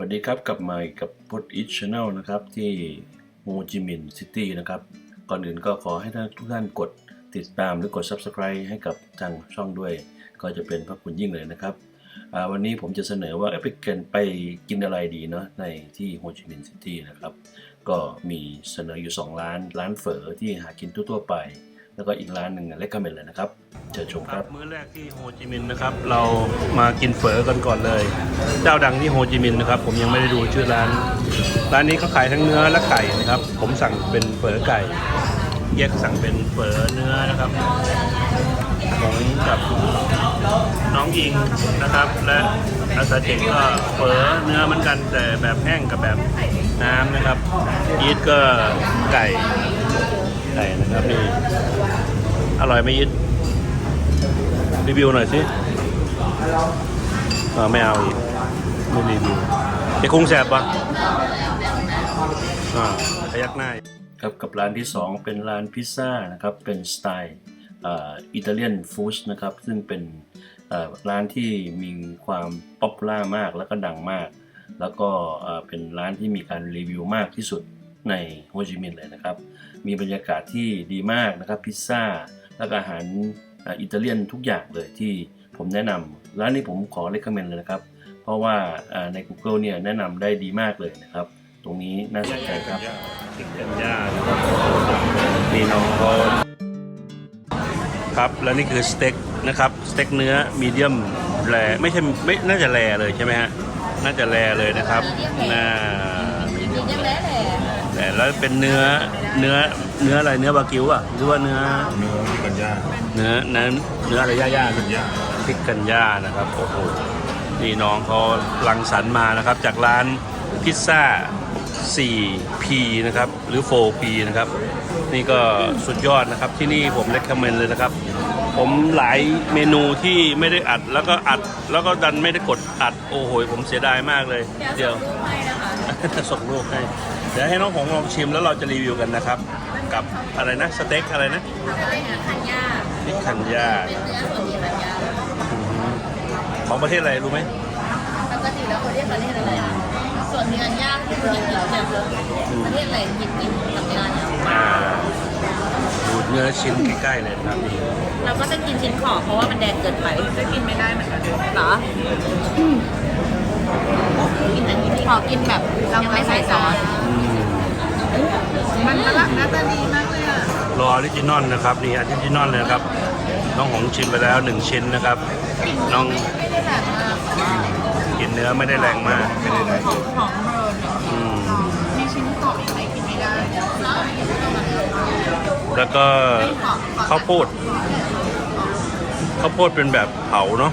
วัสดีครับกลับมาอีกกับพดอิชช n แนลนะครับที่โฮจิมินห์ซิตี้นะครับ ก่อนอื่นก็ขอให้ท่านทุกท่านกดติดตามหรือกด Subscribe ให้กับทางช่องด้วย ก็จะเป็นพระคุณยิ่งเลยนะครับ วันนี้ผมจะเสนอว่าไปกินไปกินอะไรดีเนาะในที่โฮจิมินห์ซิตี้นะครับ ก็มีเสนออยู่ 2 ร้าน ร้านเฝอที่หากินทั่วๆไป แล้วก็อีกร้านหนึ่งเล็กก็เป็นเลยนะครับเชิญชมครับ มื้อแรกที่โฮจิมินห์นะครับ เรามากินเฝอกันก่อนเลย เจ้าดังที่โฮจิมินห์นะครับ ผมยังไม่ได้ดูชื่อร้าน ร้านนี้เขาขายทั้งเนื้อและไก่นะครับ ผมสั่งเป็นเฝอไก่ แยกสั่งเป็นเฝอเนื้อนะครับผมกับน้องอิงนะครับ และอาซาเจกก็เฝอเนื้อเหมือนกันแต่แบบแห้งกับแบบน้ำนะครับยีดก็ไก่ ไก่นะครับนี่อร่อยไหมยีดรีวิวหน่อยสิอ่าไม่เอาอีกไม่รีวิวไอ้คุ้งแสบปะอ่าพยักหน้าครับกับร้านที่ 2 เป็นร้านพิซซ่านะครับ เป็นสไตล์อิตาเลียนฟู้ดนะครับ ซึ่งเป็นร้านที่มีความป๊อปล่ามากแล้วก็ดังมาก แล้วก็เป็นร้านที่มีการรีวิวมากที่สุด ในโฮจิมินห์เลยนะครับ มีบรรยากาศที่ดีมากนะครับ พิซซ่า แล้วก็อาหารเอ่ออิตาเลียนทุกอย่างเลยที่ผมแนะนำร้านนี้ผมขอเล c ก m เมนเลยนะครับ เพราะว่าเอ่อใน Google เนี่ยแนะนำได้ดีมากเลยนะครับ ตรงนี้น่าสนใจครับติดกันย่านะครับมีน้องเขาครับ แล้วนี่คือสเต็กนะครับ สเต็กเนื้อมีเดียมแรไม่ใช่ไม่น่าจะแรเลยใช่ไหมฮะ น่าจะแรเลยนะครับน่ามีเดียมแล้แหละ แต่แล้วเป็นเนื้อเนื้อเนื้ออะไรเนื้อบากิวอะหรือว่าเนื้อเนื้อกันย่างเนื้อเนื้อเนื้ออะไรย่าๆกันย่างพริกกันย่านะครับโอ้โหนี่น้องเขาลังสรรค์มานะครับ จากร้านพิซซ่า 4P นะครับ หรือ 4P นะครับ นี่ก็สุดยอดนะครับที่นี่ผม recommend เลยนะครับ ผมหลายเมนูที่ไม่ได้อัดแล้วก็อัดแล้วก็ดันไม่ได้กดอัด โอ้โห ผมเสียดายมากเลย เดี๋ยว ส่งรูปให้นะคะส่งรูปให้ เดี๋ยวให้น้องผมลองชิมแล้วเราจะรีวิวกันนะครับ กับอะไรนะสเต็กอะไรนะอะไรนะคันย่าพริกคันย่าเป็นเนื้อส่วนมีคันย่าของประเทศอะไรรู้ไหมปกติแล้วเขาเรียกประเทศอะไรอะส่วนมีคันย่าที่มันยิบยิบเนี่ยประเทศอะไรยิบยิบกับเนื้อเนี่ยอ่าดูเนื้อชิ้นใกล้ๆเลยนะครับนี่เราก็จะกินชิ้นขอบเพราะว่ามันแดงเกินไปจะกินไม่ได้เหมือนกันเหรอกินอันนี้ ขอกินแบบยังไม่ใส่ซอสอืมมันฝรั่งหน้าตาดีมากเลยอะรอออริจินอลนะครับนี่ออริจินอลเลยนะครับ น้องหงชิมไปแล้วหนึ่งชิ้นนะครับ น้องไม่ได้แบบมากกินเนื้อไม่ได้แรงมากไม่ได้ได้หอมหอมเบิร์นอืมมีชิ้นขอบยังไงกินไม่ได้แล้วก็ข้าวโพดข้าวโพดเป็นแบบเผาเนาะ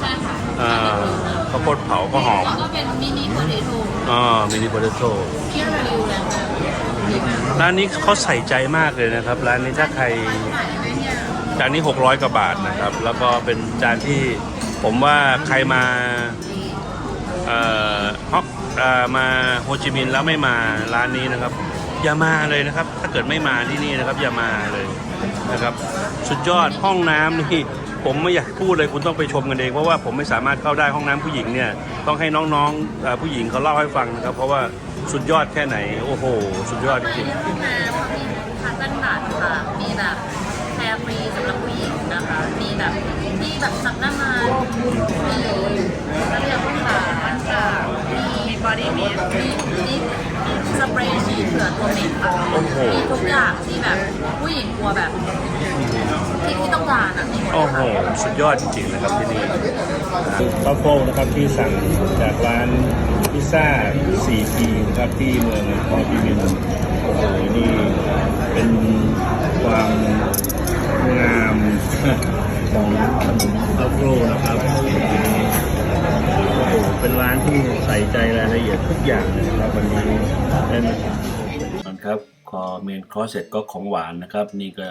ใช่ค่ะอ่า ข้าวโพดเผาก็หอมก็เป็นมินิโพเตโต้อ่ามินิโพเตโต้ที่รีวิวแล้วร้านนี้เขาใส่ใจมากเลยนะครับ ร้านนี้ถ้าใครจานนี้ 600กว่าบาทนะครับ แล้วก็เป็นจานที่ผมว่าใครมาเอ่อฮอกเอ่อมาโฮจิมินห์แล้วไม่มาร้านนี้นะครับ อย่ามาเลยนะครับ ถ้าเกิดไม่มาที่นี่นะครับ อย่ามาเลยนะครับ สุดยอดห้องน้ำนี่ ผมไม่อยากพูดเลยคุณต้องไปชมกันเองเพราะว่าผมไม่สามารถเข้าได้ห้องน้ำผู้หญิงเนี่ยต้องให้น้องๆผู้หญิงเขาเล่าให้ฟังนะครับ เพราะว่าสุดยอดแค่ไหน โอ้โห สุดยอดจริงห้องน้ำมีคัตเติ้ลบัตค่ะมีแบบแชร์ฟรีสำหรับผู้หญิงนะคะมีแบบที่แบบสับน้ำมันมีระเบียงห้องน้ำค่ะมี บอดี้มิสมีมีสเปรย์ฉีดเผื่อตัวเหม็นค่ะโอ้โห มีทุกอย่างที่แบบผู้หญิงกลัวแบบที่ที่ต้องการอะมีหมดโอ้โห สุดยอดจริงๆนะครับที่นี่ข้าวโพดนะครับที่สั่งจากร้านพิซซ่า 4P นะครับที่เมืองฮอจิมินห์โอ้โหนี่เป็นความงามของขนมข้าวโพดนะครับโอ้โห เป็นร้านที่ใส่ใจรายละเอียดทุกอย่างเลยนะครับวันนี้ได้มาครับพอเมนคอร์สเสร็จก็ของหวานนะครับ นี่ก็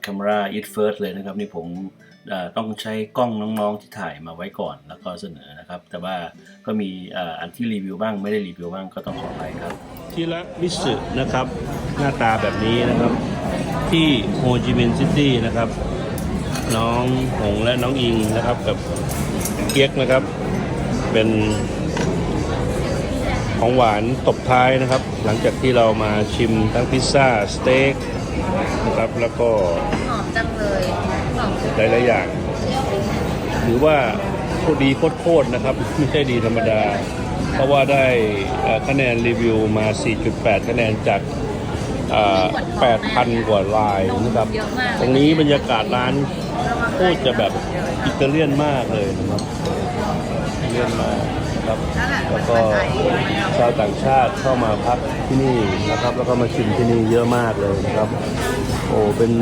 แคมราอิทเฟิร์สเลยนะครับ นี่ผมเอ่อต้องใช้กล้องน้องๆที่ถ่ายมาไว้ก่อนแล้วก็เสนอนะครับ แต่ว่าก็มีเอ่ออันที่รีวิวบ้างไม่ได้รีวิวบ้างก็ต้องขออภัยครับ ทีละมิสึนะครับ หน้าตาแบบนี้นะครับ ที่โฮจิมินห์ซิตี้นะครับ น้องหงและน้องอิงนะครับกับเกียกนะครับ เป็นของหวานตบท้ายนะครับ หลังจากที่เรามาชิมทั้งพิซซ่า สเต็กนะครับแล้วก็หอมจังเลยหอมหลายๆอย่างถือว่าโคตรดีโคตรๆนะครับ ไม่ใช่ดีธรรมดา เพราะว่าได้เอ่อคะแนนรีวิวมา 4.8 คะแนนจากเอ่อ8,000 กว่าลายนะครับเยอะมากตรงนี้บรรยากาศร้านโคตรจะแบบอิตาเลียนมากเลยนะครับอิตา เลียนมากครับแล้วก็ชาวต่างชาติเข้ามาพักที่นี่นะครับ แล้วก็มาชิมที่นี่เยอะมากเลยนะครับ โอ้เป็น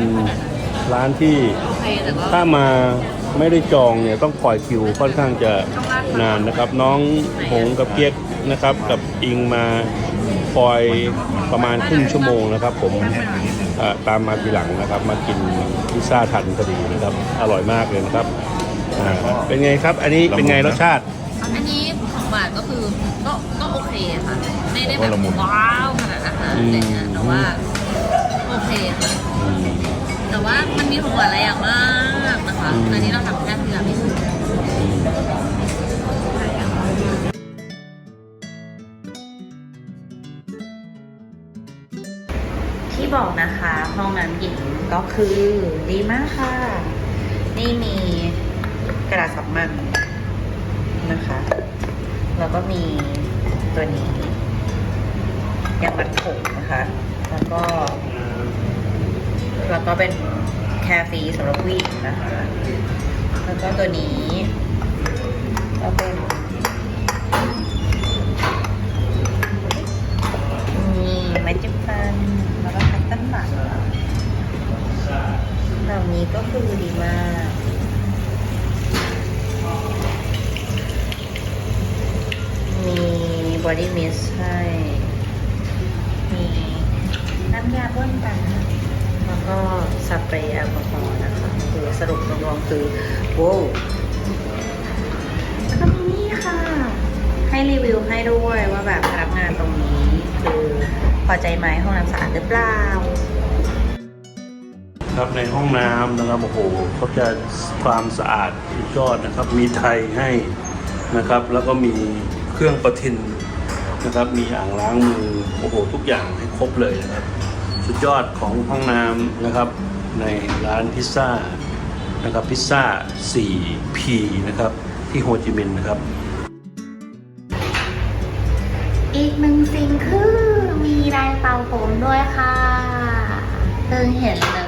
ร้านที่โอเคแต่ก็ถ้ามาไม่ได้จองเนี่ยต้องคอยคิวค่อนข้างจะนานนะครับ น้องหงกับเกียกนะครับ กับอิงมาคอยประมาณครึ่งชั่วโมงนะครับ ผมเอ่อตามมาทีหลังนะครับ มากินพิซซ่าทันพอดีนะครับ อร่อยมากเลยนะครับอ่า เป็นไงครับ อันนี้เป็นไงรสชาติ อันนี้ของหวานก็คือก็ก็โอเคค่ะ ไม่ได้แบบว้าวขนาดอาหารอะไรเงี้ยแต่ว่าโอเคค่ะแต่ว่ามันมีของหวานหลายอย่างมากนะคะอืมอันนี้เราทำแค่ทีละมิสุที่บอกนะคะห้องน้ำหญิงก็คือดีมากค่ะ นี่มี กระดาษสับมันนะคะ แล้วก็มีตัวนี้ยางมัดผมนะคะ แล้วก็ แล้วก็เป็นแคฟีสำหรับผู้หญิงนะคะ แล้วก็ตัวนี้ก็เป็น ดี้มิสให้ มีน้ำยาบ้วนปากแล้วก็สเปรย์แอลกอฮอล์นะคะ คือสรุปรวมๆคือโว้วแล้วก็มีนี่ค่ะ ให้รีวิวให้ด้วยว่าแบบพนักงานตรงนี้ คือพอใจไหมห้องน้ำสะอาดหรือเปล่าครับในห้องน้ำนะครับโอ้โหเขาจะความสะอาดสุดยอดนะครับ มีไทยให้นะครับ แล้วก็มีเครื่องประทิน นะครับ มีอ่างล้างมือโอ้โหทุกอย่างให้ครบเลยนะครับ สุดยอดของห้องน้ำนะครับ ในร้านพิซซ่านะครับพิซซ่า 4P นะครับ ที่โฮจิมินห์นะครับ อีกหนึ่งสิ่งคือมีลายเป่าผมด้วยค่ะเพิ่งเห็นเล